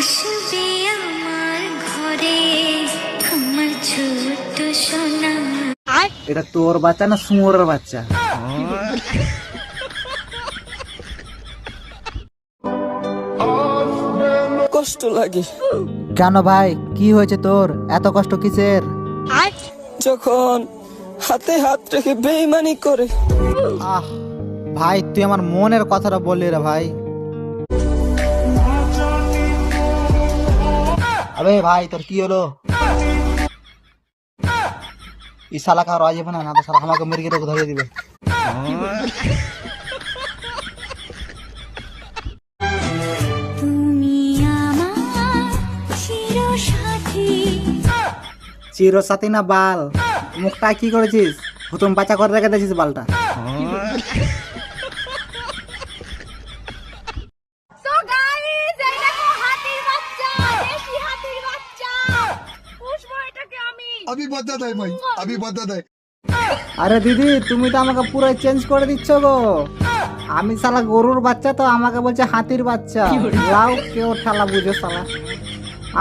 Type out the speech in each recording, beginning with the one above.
আসবে আমার ঘরে আমার ছোট্ট সোনা। এটা তোর বাচ্চা না সুমোরের বাচ্চা? কষ্ট লাগে। কেন ভাই? কি হয়েছে তোর? এত কষ্ট কিসের? যখন হাতে হাত রেখে বেইমানি করে। আহ ভাই তুই আমার মনের কথাটা বললি রে ভাই। আবে ভাই তোর কি হলো? ই শালা কারও আজ না না তো শালা আমাকে মেরে গিয়ে ধরিয়ে দিবে। চিরসাথী চির সাথী না বাল? মুখটা কি করেছিস? হুতুম বাচ্চা করে রেখে দিয়েছিস বালটা। আমি ভাই আমি আরে দিদি তুমি তো আমাকে পুরো চেঞ্জ করে দিচ্ছ গো। আমি সালা গরুর বাচ্চা তো আমাকে বলছে হাতির বাচ্চা। লাউ কেউ ঠালা বুঝে সালা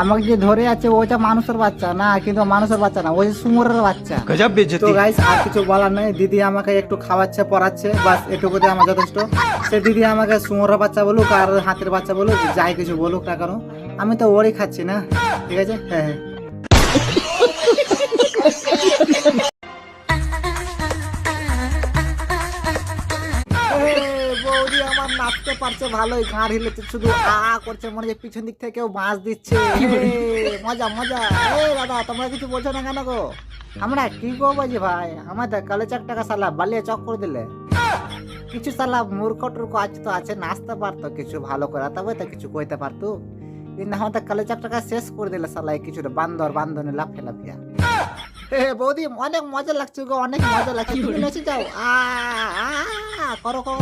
আমাকে যে ধরে আছে ওইটা মানুষের বাচ্চা। না কিন্তু মানুষের বাচ্চা না ওই সুমরের বাচ্চা। তো গাইস আর কিছু বলার নেই। দিদি আমাকে একটু খাওয়াচ্ছে পড়াচ্ছে বাস এটুকুতে আমার যথেষ্ট। সে দিদি আমাকে সুমরের বাচ্চা বলুক আর হাতের বাচ্চা বলুক যাই কিছু বলুক না কারণ আমি তো ওরই খাচ্ছি না। ঠিক আছে? হ্যাঁ হ্যাঁ। আমার নাচতে পারছে ভালোই, ঘাড় শুধু করছে, মনে বাঁশ দিচ্ছে। মজা দাদা, তোমরা কিছু বলছো না কেন গো? আমরা কি ভাই? আমাদের চার টাকা সালা চক করে দিলে। কিছু সালা মূর্খ টুর্খ আছে তো আছে, নাচতে পারতো কিছু, ভালো করে। তবে তো কিছু কইতে পারতো। কিন্তু আমাদের কালে চার টাকা শেষ করে দিলে সালাই কিছুটা বান্দর বান্দনে লাফে লাফিয়া। বৌদি অনেক মজা লাগছে গো অনেক মজা লাগছে যাও আ করো করো।